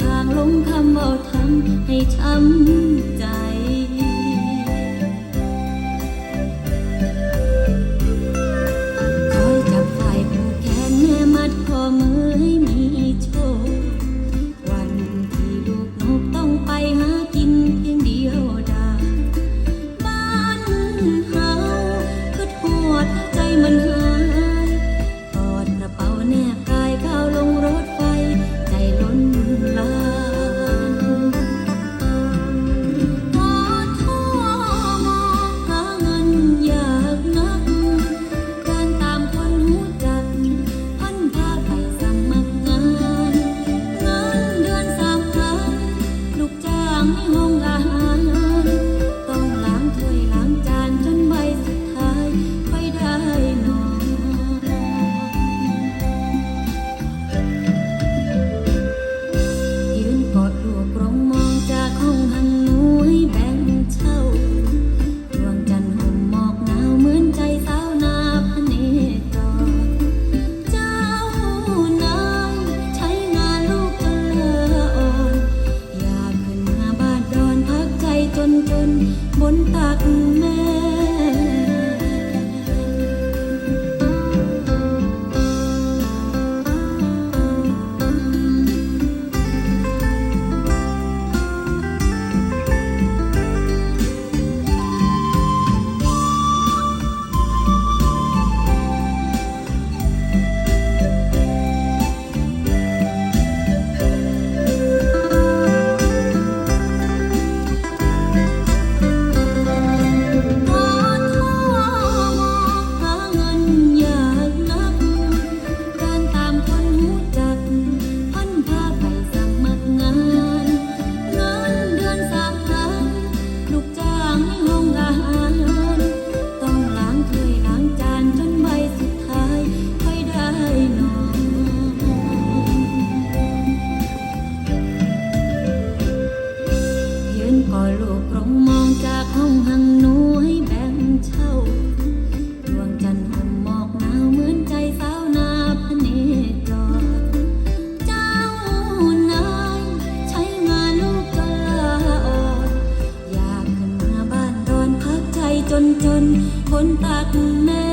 ทางลงคำเอาทำให้ช้ำใจ บนบนตักแม่ ยืนกอลูกกรงมองจากห้องหังหนูให้แบ่งเช่าดวงจันทร์ห่มหมอกหนาวเหมือนใจสาวนาพเนจรเจ้านายใช้งานลูกก็ลาออกอยากขึ้นมาบ้านดอนพักใจจนจนคนตักแม่